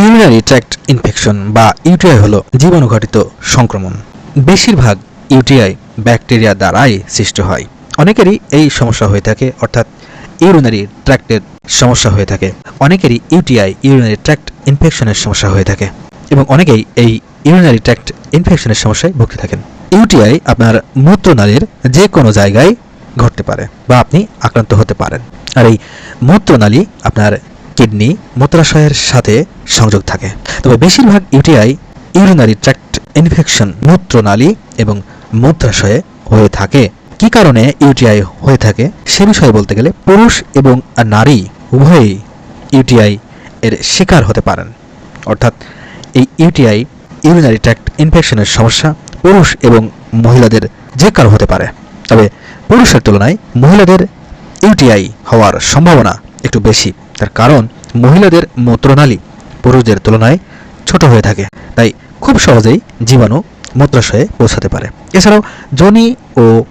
Urinary tract infection বা UTI হলো জীবাণুঘটিত সংক্রমণ। বেশিরভাগ ইউটিআই ব্যাকটেরিয়া দ্বারাই সৃষ্টি হয়। অনেকেরই এই সমস্যা হয়ে থাকে, অর্থাৎ ইউরিনারি ট্র্যাক্টের সমস্যা হয়ে থাকে। অনেকেরই ইউটিআই ইউরিনারি ট্র্যাক্ট ইনফেকশনের সমস্যা হয়ে থাকে এবং অনেকেই এই ইউরিনারি ট্র্যাক্ট ইনফেকশনের সমস্যায় ভুগতে থাকেন। ইউটিআই আপনার মূত্রনালীর যে কোনো জায়গায় ঘটতে পারে বা আপনি আক্রান্ত হতে পারেন। আর এই মূত্রনালী আপনার কিডনি মূত্রাশয়ের সাথে সংযোগ থাকে। তবে বেশিরভাগ ইউটিআই ইউরিনারি ট্র্যাক্ট ইনফেকশন মূত্রনালী এবং মূত্রাশয়ে হয়ে থাকে। কি কারণে ইউটিআই হয়ে থাকে সে বিষয়ে বলতে গেলে পুরুষ এবং নারী উভয়ই ইউটিআই এর শিকার হতে পারেন। অর্থাৎ এই ইউটিআই ইউরিনারি ট্র্যাক্ট ইনফেকশনের সমস্যা পুরুষ এবং মহিলাদের যে কারও হতে পারে। তবে পুরুষের তুলনায় মহিলাদের ইউটিআই হওয়ার সম্ভাবনা একটু বেশি। তার কারণ মহিলাদের মূত্রনালী পুরুষদের তুলনায় ছোট হয়ে থাকে। তাই খুব সহজেই জীবাণু মূত্রাশয়ে পৌঁছাতে পারে। এছাড়াও যোনি ও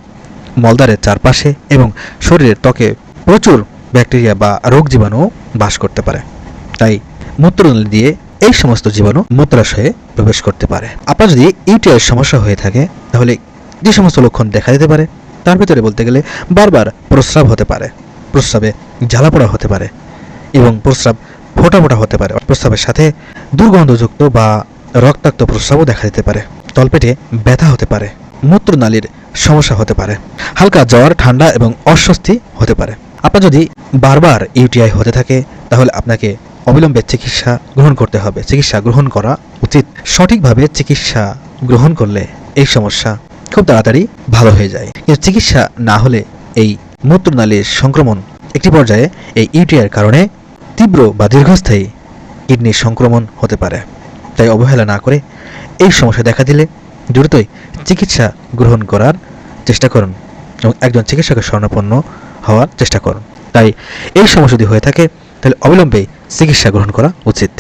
মলদারের চারপাশে এবং শরীরের ত্বকে প্রচুর ব্যাকটেরিয়া বা রোগ জীবাণু বাস করতে পারে। তাই মূত্রনালী দিয়ে এই সমস্ত জীবাণু মূত্রাশয়ে প্রবেশ করতে পারে। আপনার যদি ইউটিআই সমস্যা হয়ে থাকে, তাহলে যে সমস্ত লক্ষণ দেখা দিতে পারে, তার ভিতরে বলতে গেলে বারবার প্রস্রাব হতে পারে। প্রস্রাবে জ্বালাপোড়া হতে পারে। এবং প্রস্রাব ফোটা ফোটা হতে পারে। প্রস্রাবের সাথে দুর্গন্ধযুক্ত বা রক্তাক্ত প্রস্রাবও দেখা দিতে পারে। তলপেটে ব্যথা হতে পারে, মূত্রনালীর সমস্যা হতে পারে, হালকা জ্বর, ঠান্ডা এবং অস্বস্তি হতে পারে। আপনার যদি বারবার ইউটিআই হতে থাকে, তাহলে আপনাকে অবিলম্বে চিকিৎসা গ্রহণ করতে হবে। চিকিৎসা গ্রহণ করা উচিত। সঠিকভাবে চিকিৎসা গ্রহণ করলে এই সমস্যা খুব তাড়াতাড়ি ভালো হয়ে যায়। কিন্তু চিকিৎসা না হলে এই মূত্রনালীর সংক্রমণ একটি পর্যায়ে এই ইউটিআইয়ের কারণে তীব্র বা দীর্ঘস্থায়ী কিডনির সংক্রমণ হতে পারে। তাই অবহেলা না করে এই সমস্যা দেখা দিলে দ্রুতই চিকিৎসা গ্রহণ করার চেষ্টা করুন এবং একজন চিকিৎসকের স্বর্ণপন্ন হওয়ার চেষ্টা করুন। তাই এই সমস্যা যদি হয়ে থাকে, তাহলে অবিলম্বে চিকিৎসা গ্রহণ করা উচিত।